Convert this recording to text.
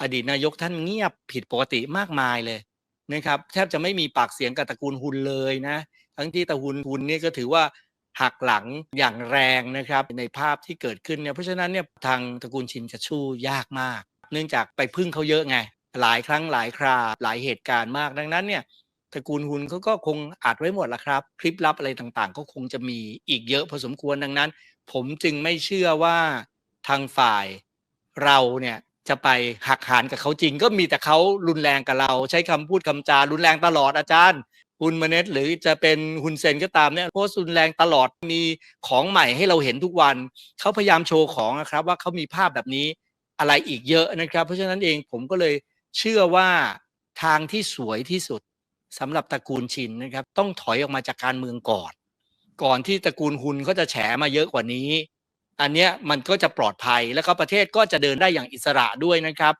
อดีตนายกท่านเงียบผิดปกติมากมายเลยนะครับแทบจะไม่มีปากเสียงกับตระกูลหุนเลยนะทั้งที่ตระกูลหุนเนี่ยก็ถือว่าหักหลังอย่างแรงนะครับในภาพที่เกิดขึ้นเนี่ยเพราะฉะนั้นเนี่ยทางตระกูลชินจะชู้ยากมาก เนื่องจากไปพึ่งเขาเยอะไง หลายครั้งหลายคราหลายเหตุการณ์มากดังนั้นเนี่ยตระกูลหุนเขาก็คงอัดไว้หมดละครับ คลิปลับอะไรต่างๆ ก็คงจะมีอีกเยอะพอสมควรดังนั้น ผมจึงไม่เชื่อว่าทางฝ่ายเราเนี่ย จะไปหักหานกับเขาจริง ก็มีแต่เขารุนแรงกับเรา ใช้คำพูดคำจารุนแรงตลอดอาจารย์คุณมเนตหรือจะเป็นฮุนเซนก็ตามเนี่ยโพสต์รุนแรงตลอดมีของใหม่ให้เราเห็นทุกวัน เขาพยายามโชว์ของนะครับ ว่าเขามีภาพแบบนี้อะไรอีกเยอะนะครับ เพราะฉะนั้นเองผมก็เลยเชื่อว่าทางที่สวยที่สุดสำหรับตระกูลชินนะครับ ต้องถอยออกมาจากการเมืองก่อน ก่อนที่ตระกูลหุนเขาจะแฉมาเยอะกว่านี้ อันเนี้ยมันก็จะปลอดภัยแล้วก็ประเทศก็จะเดินได้อย่างอิสระด้วยนะครับ